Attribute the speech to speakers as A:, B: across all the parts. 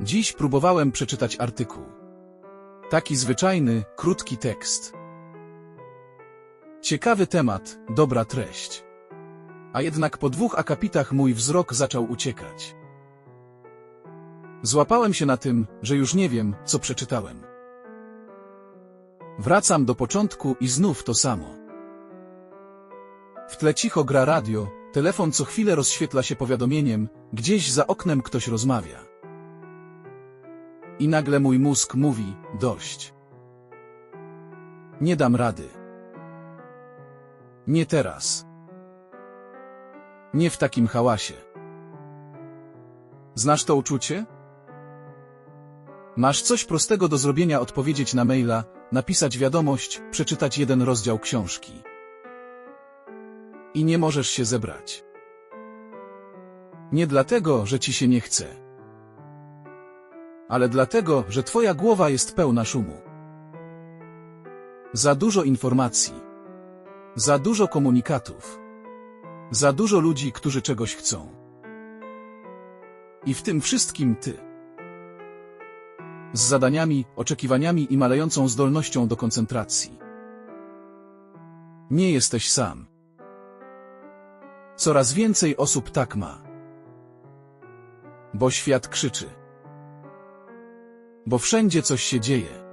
A: Dziś próbowałem przeczytać artykuł. Taki zwyczajny, krótki tekst. Ciekawy temat, dobra treść. A jednak po dwóch akapitach mój wzrok zaczął uciekać. Złapałem się na tym, że już nie wiem, co przeczytałem. Wracam do początku i znów to samo. W tle cicho gra radio, telefon co chwilę rozświetla się powiadomieniem, gdzieś za oknem ktoś rozmawia. I nagle mój mózg mówi, dość. Nie dam rady. Nie teraz. Nie w takim hałasie. Znasz to uczucie? Masz coś prostego do zrobienia odpowiedzieć na maila, napisać wiadomość, przeczytać jeden rozdział książki. I nie możesz się zebrać. Nie dlatego, że ci się nie chce. Ale dlatego, że twoja głowa jest pełna szumu. Za dużo informacji. Za dużo komunikatów. Za dużo ludzi, którzy czegoś chcą. I w tym wszystkim ty. Z zadaniami, oczekiwaniami i malejącą zdolnością do koncentracji. Nie jesteś sam. Coraz więcej osób tak ma. Bo świat krzyczy. Bo wszędzie coś się dzieje.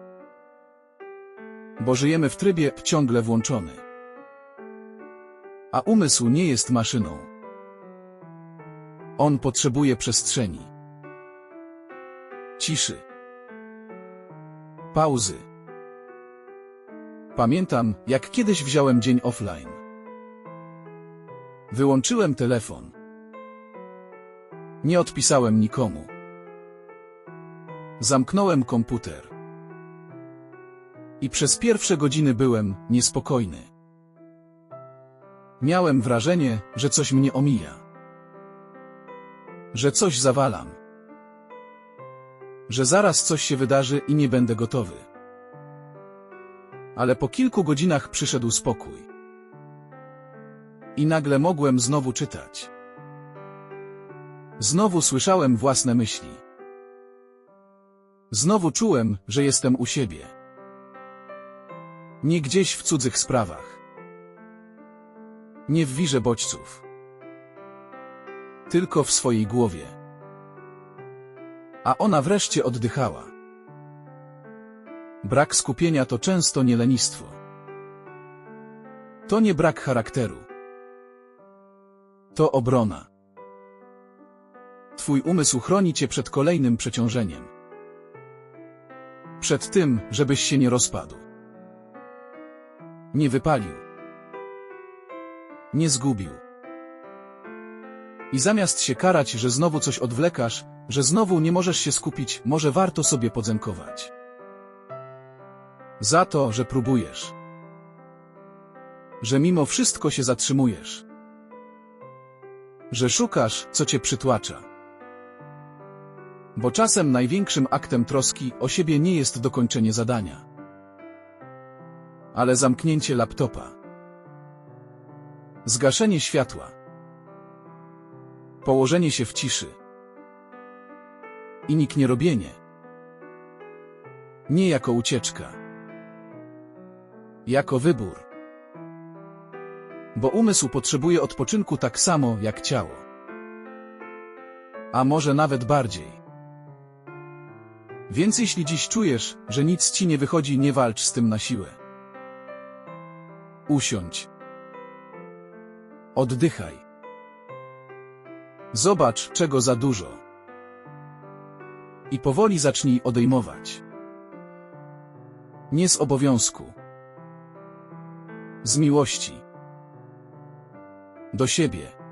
A: Bo żyjemy w trybie ciągle włączony. A umysł nie jest maszyną. On potrzebuje przestrzeni. Ciszy. Pauzy. Pamiętam, jak kiedyś wziąłem dzień offline. Wyłączyłem telefon. Nie odpisałem nikomu. Zamknąłem komputer. I przez pierwsze godziny byłem niespokojny. Miałem wrażenie, że coś mnie omija. Że coś zawalam. Że zaraz coś się wydarzy i nie będę gotowy. Ale po kilku godzinach przyszedł spokój. I nagle mogłem znowu czytać. Znowu słyszałem własne myśli. Znowu czułem, że jestem u siebie. Nie gdzieś w cudzych sprawach. Nie w wirze bodźców. Tylko w swojej głowie. A ona wreszcie oddychała. Brak skupienia to często nie lenistwo. To nie brak charakteru. To obrona. Twój umysł chroni cię przed kolejnym przeciążeniem. Przed tym, żebyś się nie rozpadł. Nie wypalił. Nie zgubił. I zamiast się karać, że znowu coś odwlekasz, że znowu nie możesz się skupić, może warto sobie podziękować. Za to, że próbujesz. Że mimo wszystko się zatrzymujesz. Że szukasz, co cię przytłacza. Bo czasem największym aktem troski o siebie nie jest dokończenie zadania, ale zamknięcie laptopa, zgaszenie światła, położenie się w ciszy i nikt nie robienie. Nie jako ucieczka, jako wybór. Bo umysł potrzebuje odpoczynku tak samo jak ciało. A może nawet bardziej. Więc jeśli dziś czujesz, że nic ci nie wychodzi, nie walcz z tym na siłę. Usiądź. Oddychaj. Zobacz, czego za dużo. I powoli zacznij odejmować. Nie z obowiązku. Z miłości. Do siebie.